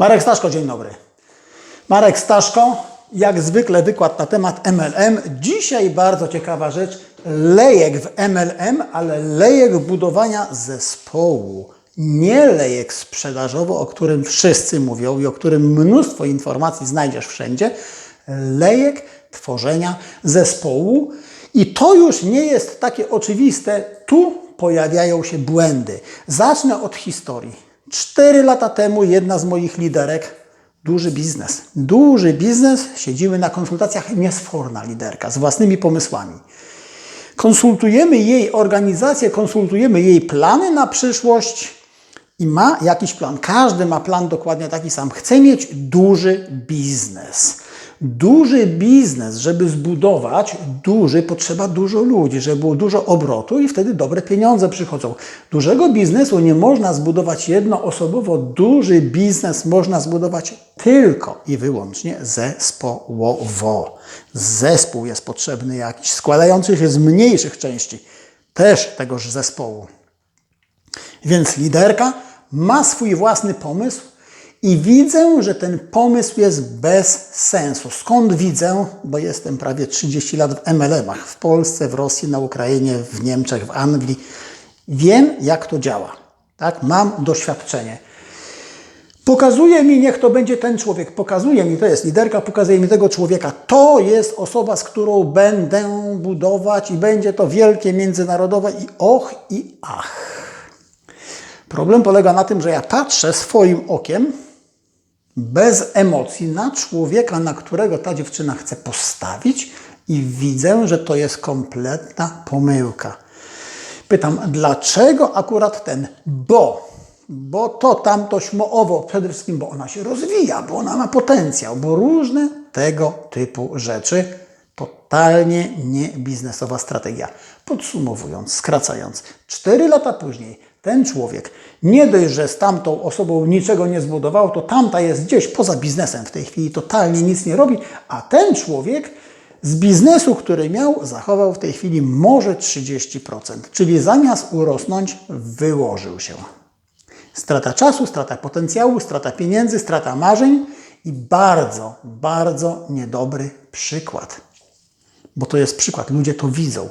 Marek Staszko, dzień dobry. Marek Staszko, jak zwykle wykład na temat MLM. Dzisiaj bardzo ciekawa rzecz. Lejek w MLM, ale lejek budowania zespołu. Nie lejek sprzedażowy, o którym wszyscy mówią i o którym mnóstwo informacji znajdziesz wszędzie. Lejek tworzenia zespołu. I to już nie jest takie oczywiste. Tu pojawiają się błędy. Zacznę od historii. Cztery lata temu jedna z moich liderek, duży biznes, duży biznes, siedziły na konsultacjach niesforna liderka z własnymi pomysłami. Konsultujemy jej organizację, konsultujemy jej plany na przyszłość i ma jakiś plan. Każdy ma plan dokładnie taki sam. Chce mieć duży biznes. Duży biznes, żeby zbudować duży, potrzeba dużo ludzi, żeby było dużo obrotu i wtedy dobre pieniądze przychodzą. Dużego biznesu nie można zbudować jednoosobowo. Duży biznes można zbudować tylko i wyłącznie zespołowo. Zespół jest potrzebny jakiś, składający się z mniejszych części też tegoż zespołu. Więc liderka ma swój własny pomysł i widzę, że ten pomysł jest bez sensu. Skąd widzę? Bo jestem prawie 30 lat w MLM-ach. W Polsce, w Rosji, na Ukrainie, w Niemczech, w Anglii. Wiem, jak to działa. Tak? Mam doświadczenie. Pokazuje mi, niech to będzie ten człowiek. Pokazuje mi, to jest liderka, pokazuje mi tego człowieka. To jest osoba, z którą będę budować i będzie to wielkie, międzynarodowe i och i ach. Problem polega na tym, że ja patrzę swoim okiem bez emocji na człowieka, na którego ta dziewczyna chce postawić i widzę, że to jest kompletna pomyłka. Pytam, dlaczego akurat ten? Bo, bo to tamto śmoowo, przede wszystkim, bo ona się rozwija, bo ona ma potencjał, bo różne tego typu rzeczy totalnie nie biznesowa strategia. Podsumowując, skracając, cztery lata później ten człowiek nie dość, że z tamtą osobą niczego nie zbudował, to tamta jest gdzieś poza biznesem w tej chwili, totalnie nic nie robi, a ten człowiek z biznesu, który miał, zachował w tej chwili może 30%, czyli zamiast urosnąć, wyłożył się. Strata czasu, strata potencjału, strata pieniędzy, strata marzeń i bardzo, bardzo niedobry przykład bo to jest przykład, ludzie to widzą.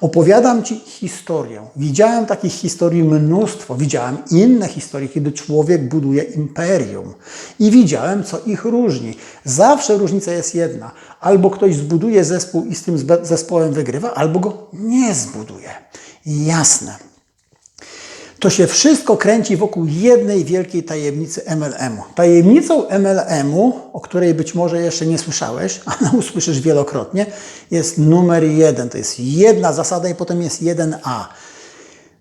Opowiadam Ci historię. Widziałem takich historii mnóstwo, widziałem inne historie, kiedy człowiek buduje imperium i widziałem, co ich różni. Zawsze różnica jest jedna. Albo ktoś zbuduje zespół i z tym zespołem wygrywa, albo go nie zbuduje. Jasne. To się wszystko kręci wokół jednej wielkiej tajemnicy MLM-u. Tajemnicą MLM-u, o której być może jeszcze nie słyszałeś, ale usłyszysz wielokrotnie, jest numer jeden. To jest jedna zasada i potem jest 1A.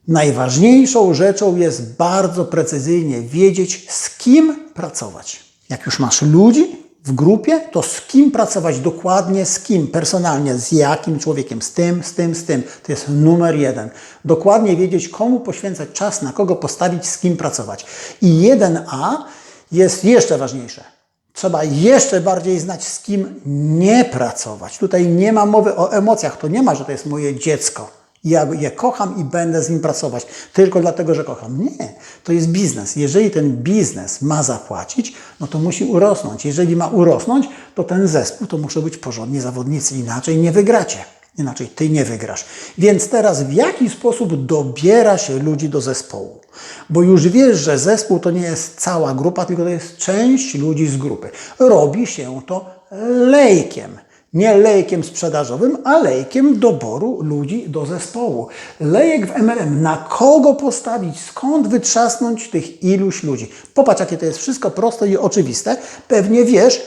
Najważniejszą rzeczą jest bardzo precyzyjnie wiedzieć, z kim pracować. Jak już masz ludzi, w grupie, to z kim pracować dokładnie, z kim personalnie, z jakim człowiekiem, z tym, z tym, z tym. To jest numer jeden. Dokładnie wiedzieć, komu poświęcać czas, na kogo postawić, z kim pracować. I 1A jest jeszcze ważniejsze. Trzeba jeszcze bardziej znać, z kim nie pracować. Tutaj nie ma mowy o emocjach. To nie ma, że to jest moje dziecko. Ja je kocham i będę z nim pracować tylko dlatego, że kocham. Nie, to jest biznes. Jeżeli ten biznes ma zapłacić, no to musi urosnąć. Jeżeli ma urosnąć, to ten zespół to muszą być porządni zawodnicy, inaczej nie wygracie. Inaczej ty nie wygrasz. Więc teraz w jaki sposób dobiera się ludzi do zespołu? Bo już wiesz, że zespół to nie jest cała grupa, tylko to jest część ludzi z grupy. Robi się to lejkiem. Nie lejkiem sprzedażowym, a lejkiem doboru ludzi do zespołu. Lejek w MLM. Na kogo postawić? Skąd wytrzasnąć tych iluś ludzi? Popatrz, jakie to jest wszystko proste i oczywiste. Pewnie wiesz.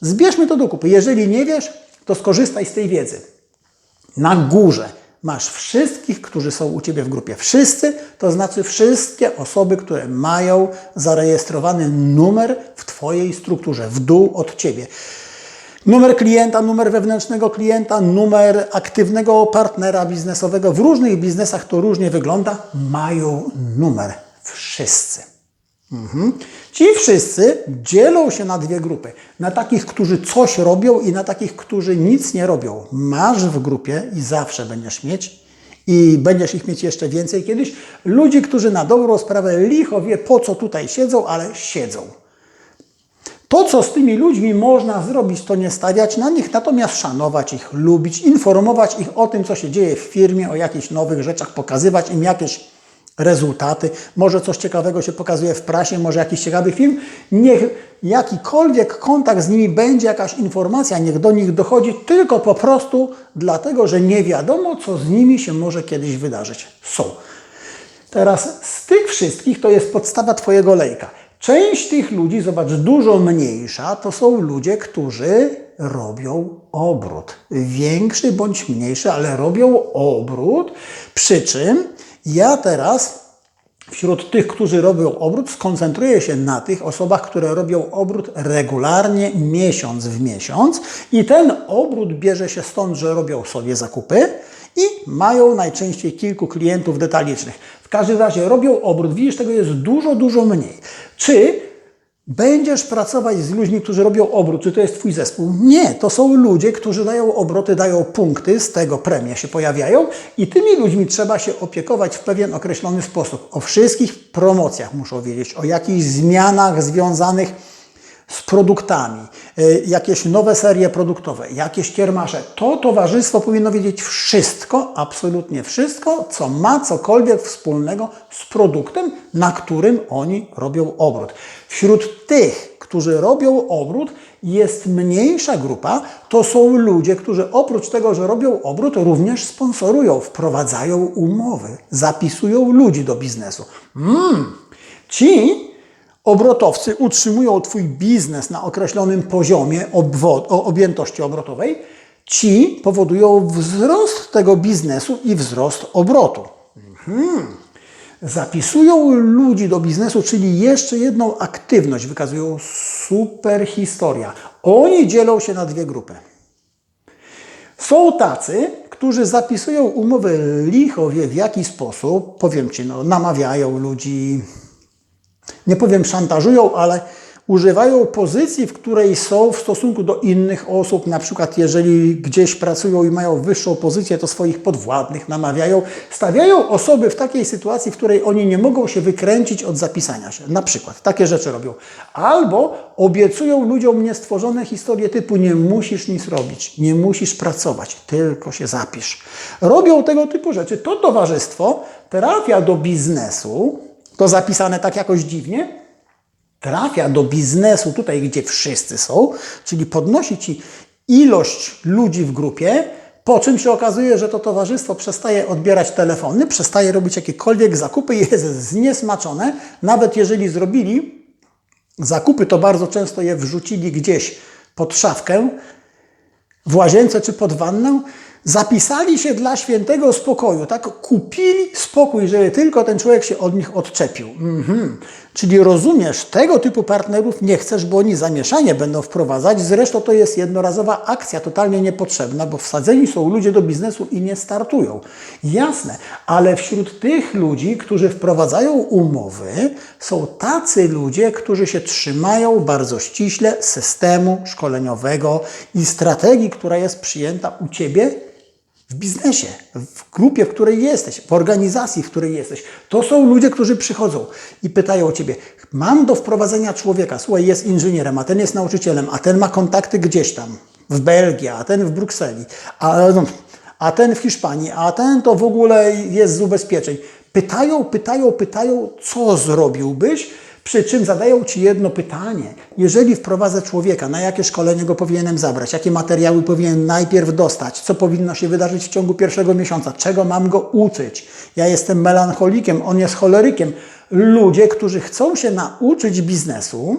Zbierzmy to do kupy. Jeżeli nie wiesz, to skorzystaj z tej wiedzy. Na górze masz wszystkich, którzy są u Ciebie w grupie. Wszyscy, to znaczy wszystkie osoby, które mają zarejestrowany numer w Twojej strukturze, w dół od Ciebie. Numer klienta, numer wewnętrznego klienta, numer aktywnego partnera biznesowego. W różnych biznesach to różnie wygląda. Mają numer. Wszyscy. Mhm. Ci wszyscy dzielą się na dwie grupy. Na takich, którzy coś robią i na takich, którzy nic nie robią. Masz w grupie i zawsze będziesz mieć i będziesz ich mieć jeszcze więcej kiedyś. Ludzi, którzy na dobrą sprawę licho wie po co tutaj siedzą, ale siedzą. To, co z tymi ludźmi można zrobić, to nie stawiać na nich, natomiast szanować ich, lubić, informować ich o tym, co się dzieje w firmie, o jakichś nowych rzeczach, pokazywać im jakieś rezultaty. Może coś ciekawego się pokazuje w prasie, może jakiś ciekawy film. Niech jakikolwiek kontakt z nimi będzie, jakaś informacja, niech do nich dochodzi, tylko po prostu dlatego, że nie wiadomo, co z nimi się może kiedyś wydarzyć. Są. Teraz z tych wszystkich to jest podstawa Twojego lejka. Część tych ludzi, zobacz, dużo mniejsza, to są ludzie, którzy robią obrót. Większy bądź mniejszy, ale robią obrót. Przy czym ja teraz wśród tych, którzy robią obrót, skoncentruję się na tych osobach, które robią obrót regularnie, miesiąc w miesiąc. I ten obrót bierze się stąd, że robią sobie zakupy i mają najczęściej kilku klientów detalicznych. Każdym razie robią obrót. Widzisz, tego jest dużo, dużo mniej. Czy będziesz pracować z ludźmi, którzy robią obrót? Czy to jest Twój zespół? Nie, to są ludzie, którzy dają obroty, dają punkty, z tego premie się pojawiają i tymi ludźmi trzeba się opiekować w pewien określony sposób. O wszystkich promocjach muszą wiedzieć, o jakichś zmianach związanych z produktami, jakieś nowe serie produktowe, jakieś kiermasze. To towarzystwo powinno wiedzieć wszystko, absolutnie wszystko, co ma cokolwiek wspólnego z produktem, na którym oni robią obrót. Wśród tych, którzy robią obrót, jest mniejsza grupa, to są ludzie, którzy oprócz tego, że robią obrót, również sponsorują, wprowadzają umowy, zapisują ludzi do biznesu. Mm. Ci Obrotowcy utrzymują Twój biznes na określonym poziomie objętości obrotowej. Ci powodują wzrost tego biznesu i wzrost obrotu. Mhm. Zapisują ludzi do biznesu, czyli jeszcze jedną aktywność wykazują. Super historia. Oni dzielą się na dwie grupy. Są tacy, którzy zapisują umowy licho wie w jaki sposób, powiem Ci, no, namawiają ludzi, nie powiem szantażują, ale używają pozycji, w której są w stosunku do innych osób, na przykład jeżeli gdzieś pracują i mają wyższą pozycję, to swoich podwładnych namawiają, stawiają osoby w takiej sytuacji, w której oni nie mogą się wykręcić od zapisania się. Na przykład takie rzeczy robią. Albo obiecują ludziom niestworzone historie typu nie musisz nic robić, nie musisz pracować, tylko się zapisz. Robią tego typu rzeczy. To towarzystwo trafia do biznesu, to zapisane tak jakoś dziwnie, trafia do biznesu tutaj, gdzie wszyscy są, czyli podnosi ci ilość ludzi w grupie, po czym się okazuje, że to towarzystwo przestaje odbierać telefony, przestaje robić jakiekolwiek zakupy jest zniesmaczone. Nawet jeżeli zrobili zakupy, to bardzo często je wrzucili gdzieś pod szafkę, w łazience czy pod wannę, zapisali się dla świętego spokoju, tak? Kupili spokój, żeby tylko ten człowiek się od nich odczepił. Mhm. Czyli rozumiesz, tego typu partnerów nie chcesz, bo oni zamieszanie będą wprowadzać. Zresztą to jest jednorazowa akcja, totalnie niepotrzebna, bo wsadzeni są ludzie do biznesu i nie startują. Jasne, ale wśród tych ludzi, którzy wprowadzają umowy, są tacy ludzie, którzy się trzymają bardzo ściśle systemu szkoleniowego i strategii, która jest przyjęta u Ciebie w biznesie, w grupie, w której jesteś, w organizacji, w której jesteś. To są ludzie, którzy przychodzą i pytają o ciebie: Mam do wprowadzenia człowieka, słuchaj, jest inżynierem, a ten jest nauczycielem, a ten ma kontakty gdzieś tam, w Belgii, a ten w Brukseli, a, a ten w Hiszpanii, a ten to w ogóle jest z ubezpieczeń. Pytają, pytają, pytają, co zrobiłbyś, przy czym zadają Ci jedno pytanie. Jeżeli wprowadzę człowieka, na jakie szkolenie go powinienem zabrać, jakie materiały powinien najpierw dostać, co powinno się wydarzyć w ciągu pierwszego miesiąca, czego mam go uczyć. Ja jestem melancholikiem, on jest cholerykiem. Ludzie, którzy chcą się nauczyć biznesu,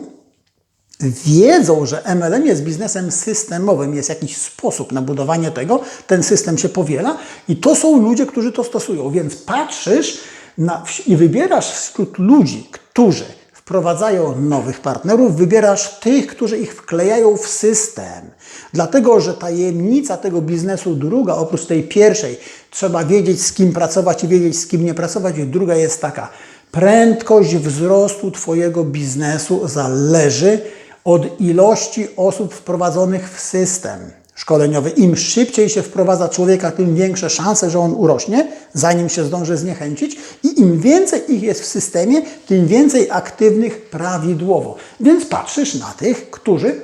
wiedzą, że MLM jest biznesem systemowym, jest jakiś sposób na budowanie tego, ten system się powiela i to są ludzie, którzy to stosują. Więc patrzysz na, i wybierasz wśród ludzi, którzy wprowadzają nowych partnerów, wybierasz tych, którzy ich wklejają w system. Dlatego, że tajemnica tego biznesu druga, oprócz tej pierwszej, trzeba wiedzieć z kim pracować i wiedzieć z kim nie pracować, i druga jest taka. Prędkość wzrostu Twojego biznesu zależy od ilości osób wprowadzonych w system szkoleniowy. Im szybciej się wprowadza człowieka, tym większe szanse, że on urośnie, zanim się zdąży zniechęcić. I im więcej ich jest w systemie, tym więcej aktywnych prawidłowo. Więc patrzysz na tych, którzy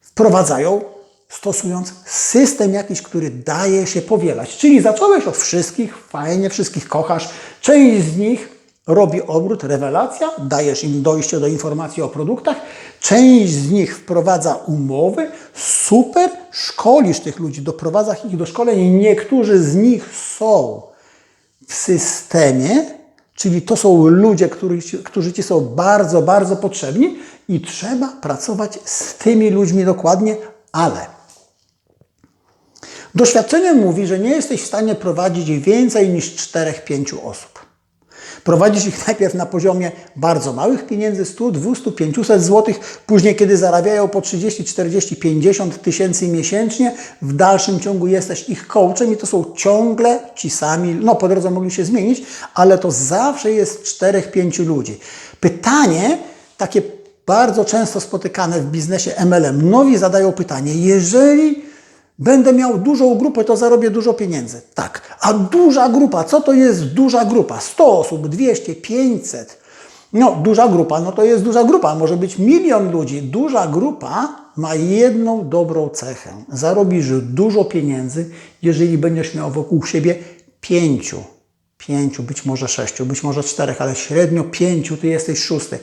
wprowadzają, stosując system jakiś, który daje się powielać. Czyli zacząłeś od wszystkich, fajnie, wszystkich kochasz. Część z nich robi obrót, rewelacja, dajesz im dojście do informacji o produktach. Część z nich wprowadza umowy, super, szkolisz tych ludzi, doprowadzasz ich do szkoleń. Niektórzy z nich są w systemie, czyli to są ludzie, którzy, którzy Ci są bardzo, bardzo potrzebni i trzeba pracować z tymi ludźmi dokładnie, ale doświadczenie mówi, że nie jesteś w stanie prowadzić więcej niż 4-5 osób. Prowadzisz ich najpierw na poziomie bardzo małych pieniędzy, 100, 200, 500 zł, później kiedy zarabiają po 30, 40, 50 tysięcy miesięcznie, w dalszym ciągu jesteś ich coachem i to są ciągle ci sami, no po drodze mogli się zmienić, ale to zawsze jest 4-5 ludzi. Pytanie takie bardzo często spotykane w biznesie MLM. Nowi zadają pytanie, jeżeli Będę miał dużą grupę, to zarobię dużo pieniędzy. Tak. A duża grupa, co to jest duża grupa? 100 osób, 200, 500. No, duża grupa, no to jest duża grupa, może być milion ludzi. Duża grupa ma jedną dobrą cechę. Zarobisz dużo pieniędzy, jeżeli będziesz miał wokół siebie pięciu, pięciu, być może sześciu, być może czterech, ale średnio pięciu, ty jesteś szósty.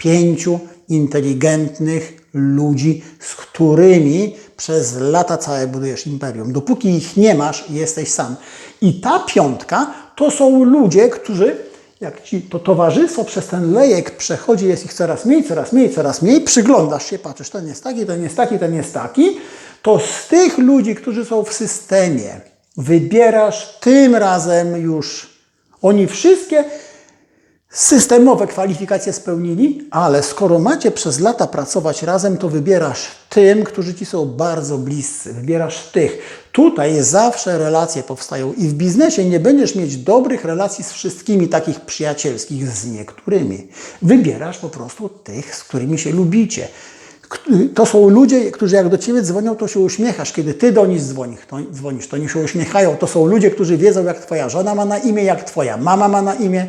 Pięciu inteligentnych ludzi, z którymi przez lata całe budujesz imperium. Dopóki ich nie masz, jesteś sam. I ta piątka to są ludzie, którzy, jak ci to towarzystwo przez ten lejek przechodzi, jest ich coraz mniej, coraz mniej, coraz mniej, przyglądasz się, patrzysz, ten jest taki, ten jest taki, ten jest taki, to z tych ludzi, którzy są w systemie, wybierasz tym razem już. Oni wszystkie systemowe kwalifikacje spełnili, ale skoro macie przez lata pracować razem, to wybierasz tym, którzy ci są bardzo bliscy. Wybierasz tych. Tutaj zawsze relacje powstają i w biznesie nie będziesz mieć dobrych relacji z wszystkimi, takich przyjacielskich, z niektórymi. Wybierasz po prostu tych, z którymi się lubicie. To są ludzie, którzy jak do ciebie dzwonią, to się uśmiechasz. Kiedy ty do nich dzwonisz, to, dzwonisz, to oni się uśmiechają. To są ludzie, którzy wiedzą, jak twoja żona ma na imię, jak twoja mama ma na imię.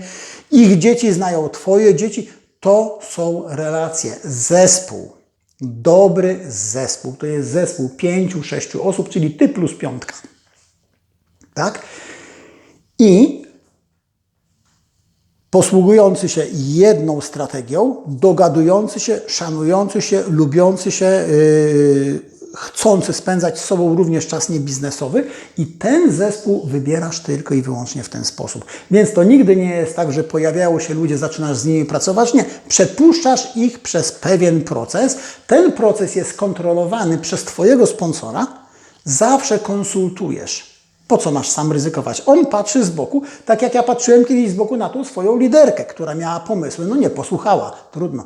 Ich dzieci znają twoje dzieci. To są relacje, zespół. Dobry zespół. To jest zespół pięciu, sześciu osób, czyli ty plus piątka. Tak? I posługujący się jedną strategią, dogadujący się, szanujący się, lubiący się, yy, chcący spędzać z sobą również czas niebiznesowy i ten zespół wybierasz tylko i wyłącznie w ten sposób. Więc to nigdy nie jest tak, że pojawiają się ludzie, zaczynasz z nimi pracować. Nie, przepuszczasz ich przez pewien proces. Ten proces jest kontrolowany przez Twojego sponsora. Zawsze konsultujesz. Po co masz sam ryzykować? On patrzy z boku, tak jak ja patrzyłem kiedyś z boku na tą swoją liderkę, która miała pomysły. No nie, posłuchała, trudno.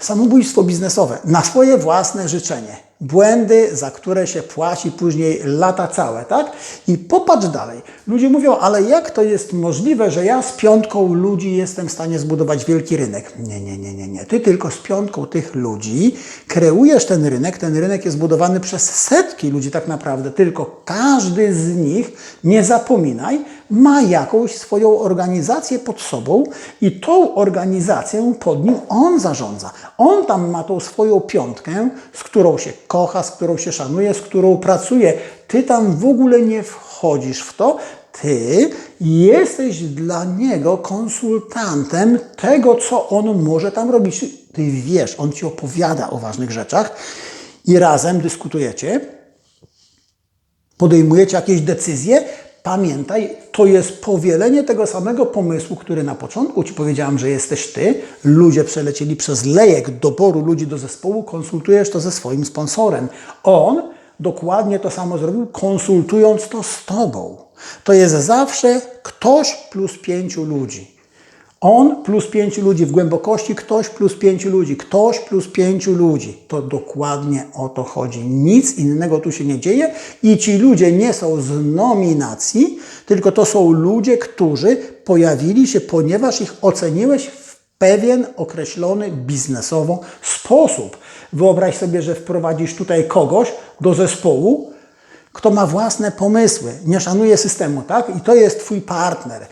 Samobójstwo biznesowe na swoje własne życzenie. Błędy, za które się płaci później lata całe, tak? I popatrz dalej. Ludzie mówią, ale jak to jest możliwe, że ja z piątką ludzi jestem w stanie zbudować wielki rynek? Nie, nie, nie, nie, nie. Ty tylko z piątką tych ludzi kreujesz ten rynek. Ten rynek jest budowany przez setki ludzi tak naprawdę. Tylko każdy z nich, nie zapominaj, ma jakąś swoją organizację pod sobą i tą organizację pod nim on zarządza. On tam ma tą swoją piątkę, z którą się kocha, z którą się szanuje, z którą pracuje. Ty tam w ogóle nie wchodzisz w to. Ty jesteś dla niego konsultantem tego, co on może tam robić. Ty wiesz, on ci opowiada o ważnych rzeczach i razem dyskutujecie podejmujecie jakieś decyzje, pamiętaj, to jest powielenie tego samego pomysłu, który na początku Ci powiedziałam, że jesteś Ty. Ludzie przelecieli przez lejek doboru ludzi do zespołu, konsultujesz to ze swoim sponsorem. On dokładnie to samo zrobił, konsultując to z Tobą. To jest zawsze ktoś plus pięciu ludzi. On plus pięciu ludzi w głębokości, ktoś plus pięciu ludzi, ktoś plus pięciu ludzi. To dokładnie o to chodzi. Nic innego tu się nie dzieje i ci ludzie nie są z nominacji, tylko to są ludzie, którzy pojawili się, ponieważ ich oceniłeś w pewien określony biznesowo sposób. Wyobraź sobie, że wprowadzisz tutaj kogoś do zespołu, kto ma własne pomysły, nie szanuje systemu, tak? I to jest Twój partner.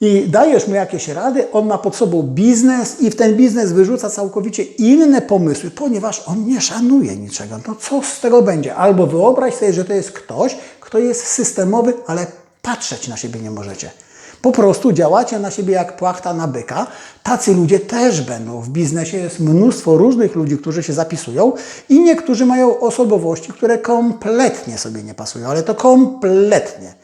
I dajesz mu jakieś rady, on ma pod sobą biznes i w ten biznes wyrzuca całkowicie inne pomysły, ponieważ on nie szanuje niczego. No co z tego będzie? Albo wyobraź sobie, że to jest ktoś, kto jest systemowy, ale patrzeć na siebie nie możecie. Po prostu działacie na siebie jak płachta na byka. Tacy ludzie też będą. W biznesie jest mnóstwo różnych ludzi, którzy się zapisują i niektórzy mają osobowości, które kompletnie sobie nie pasują, ale to kompletnie.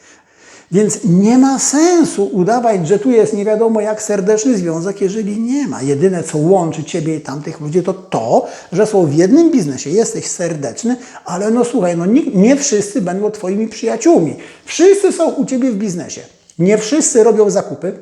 Więc nie ma sensu udawać, że tu jest nie wiadomo jak serdeczny związek, jeżeli nie ma. Jedyne, co łączy Ciebie i tamtych ludzi, to to, że są w jednym biznesie. Jesteś serdeczny, ale no słuchaj, no nie, nie wszyscy będą Twoimi przyjaciółmi. Wszyscy są u Ciebie w biznesie. Nie wszyscy robią zakupy,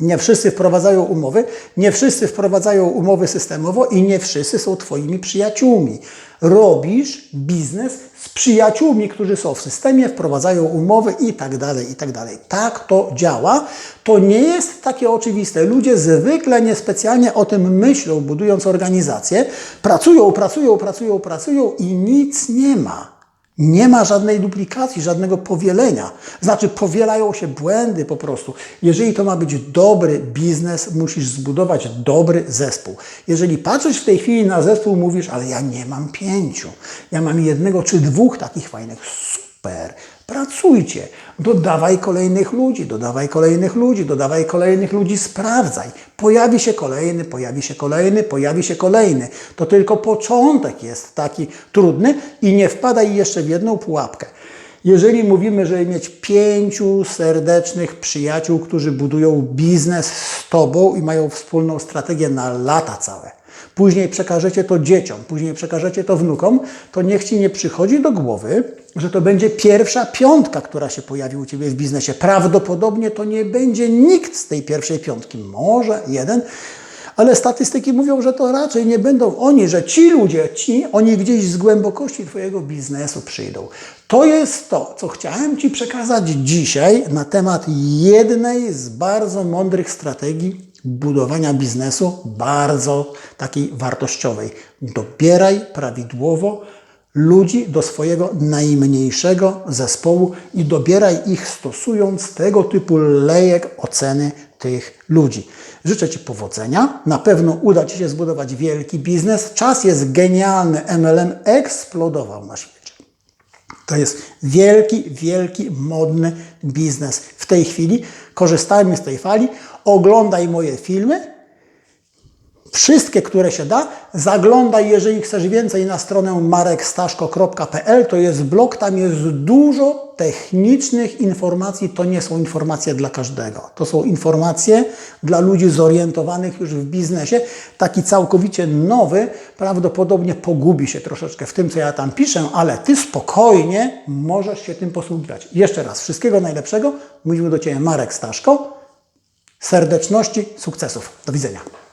nie wszyscy wprowadzają umowy, nie wszyscy wprowadzają umowy systemowo i nie wszyscy są Twoimi przyjaciółmi. Robisz biznes z przyjaciółmi, którzy są w systemie, wprowadzają umowy i tak dalej, i tak dalej. Tak to działa. To nie jest takie oczywiste. Ludzie zwykle niespecjalnie o tym myślą, budując organizację. Pracują, pracują, pracują, pracują i nic nie ma. Nie ma żadnej duplikacji, żadnego powielenia. Znaczy, powielają się błędy po prostu. Jeżeli to ma być dobry biznes, musisz zbudować dobry zespół. Jeżeli patrzysz w tej chwili na zespół, mówisz, ale ja nie mam pięciu, ja mam jednego czy dwóch takich fajnych. Super. Pracujcie, dodawaj kolejnych ludzi, dodawaj kolejnych ludzi, dodawaj kolejnych ludzi, sprawdzaj. Pojawi się kolejny, pojawi się kolejny, pojawi się kolejny. To tylko początek jest taki trudny i nie wpadaj jeszcze w jedną pułapkę. Jeżeli mówimy, żeby mieć pięciu serdecznych przyjaciół, którzy budują biznes z Tobą i mają wspólną strategię na lata całe, później przekażecie to dzieciom, później przekażecie to wnukom, to niech Ci nie przychodzi do głowy, że to będzie pierwsza piątka, która się pojawi u Ciebie w biznesie. Prawdopodobnie to nie będzie nikt z tej pierwszej piątki, może jeden, ale statystyki mówią, że to raczej nie będą oni, że ci ludzie, ci, oni gdzieś z głębokości Twojego biznesu przyjdą. To jest to, co chciałem Ci przekazać dzisiaj na temat jednej z bardzo mądrych strategii budowania biznesu, bardzo takiej wartościowej. Dobieraj prawidłowo ludzi do swojego najmniejszego zespołu i dobieraj ich stosując tego typu lejek oceny tych ludzi. Życzę Ci powodzenia. Na pewno uda Ci się zbudować wielki biznes. Czas jest genialny. MLM eksplodował na świecie. To jest wielki, wielki, modny biznes w tej chwili. Korzystajmy z tej fali. Oglądaj moje filmy. Wszystkie, które się da. Zaglądaj, jeżeli chcesz więcej, na stronę marekstaszko.pl. To jest blog, tam jest dużo technicznych informacji. To nie są informacje dla każdego. To są informacje dla ludzi zorientowanych już w biznesie. Taki całkowicie nowy prawdopodobnie pogubi się troszeczkę w tym, co ja tam piszę, ale Ty spokojnie możesz się tym posługiwać. Jeszcze raz, wszystkiego najlepszego. Mówił do Ciebie Marek Staszko. Serdeczności, sukcesów. Do widzenia.